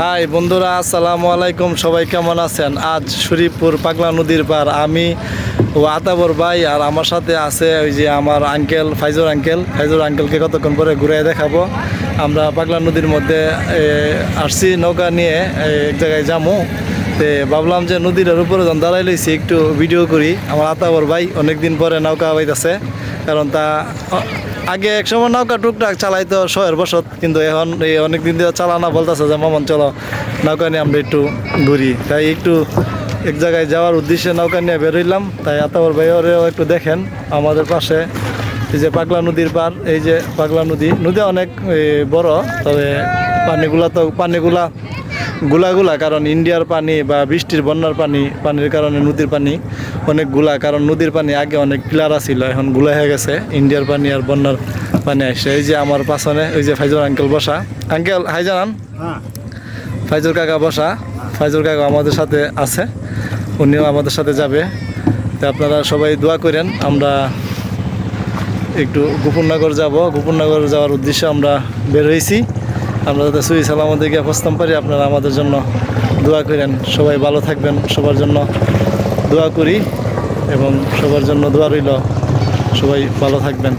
High বন্ধুরা, আসসালামু আলাইকুম। সবাই কেমন আছেন? আজ শরীফপুর পাগলা নদীর পার। আমি ও আতাবর ভাই আর আমার সাথে আছে ওই যে আমার আঙ্কেল ফাইজুর আঙ্কেল ফাইজুর আঙ্কেলকে কতক্ষণ পরে ঘুরে দেখাবো। আমরা পাগলা নদীর মধ্যে আসছি নৌকা নিয়ে এক জায়গায় যাব তে ভাবলাম যে নদীর উপরে যখন দাঁড়াই লইছি, একটু ভিডিও করি। আমার আতাবর ভাই অনেকদিন পরে নৌকা বাইতেছে, কারণ তা আগে এক সময় নৌকা টুকটাক চালাইতো শহর বসত, কিন্তু এখন এই অনেক দিন ধরে চালানা বলতেছে যে, মামন, চলো নৌকা নিয়ে আমরা একটু ঘুরি। তাই একটু এক জায়গায় যাওয়ার উদ্দেশ্যে নৌকা নিয়ে বেরোইলাম তাই আতাবর ভাইয়েরও একটু দেখেন আমাদের পাশে। এই যে পাগলা নদীর পার এই যে পাগলা নদী। নদী অনেক বড় তবে পানিগুলা তো পানিগুলা গুলা গুলা কারণ ইন্ডিয়ার পানি বা বৃষ্টির বন্যার পানি পানির কারণে নদীর পানি অনেকগুলা কারণ নদীর পানি আগে অনেক ক্লিয়ারা ছিল এখনগুলা হয়ে গেছে। ইন্ডিয়ার পানি আর বন্যার পানি আসছে। এই যে আমার পাশনে ওই যে ফাইজুর আঙ্কেল বসা। আঙ্কেল হাই জানান। ফাইজুর কাকা বসা। ফাইজুর কাকা আমাদের সাথে আছে উনিও আমাদের সাথে যাবে। তো আপনারা সবাই দোয়া করেন আমরা একটু গোপননগর যাব। গোপননগর যাওয়ার উদ্দেশ্যে আমরা বের হয়েছি। আমরা যাতে সুই সালামত গিয়ে পৌঁছতাম পারি, আপনারা আমাদের জন্য দোয়া করেন। সবাই ভালো থাকবেন, সবার জন্য দোয়া করি এবং সবার জন্য দোয়া রইল। সবাই ভালো থাকবেন।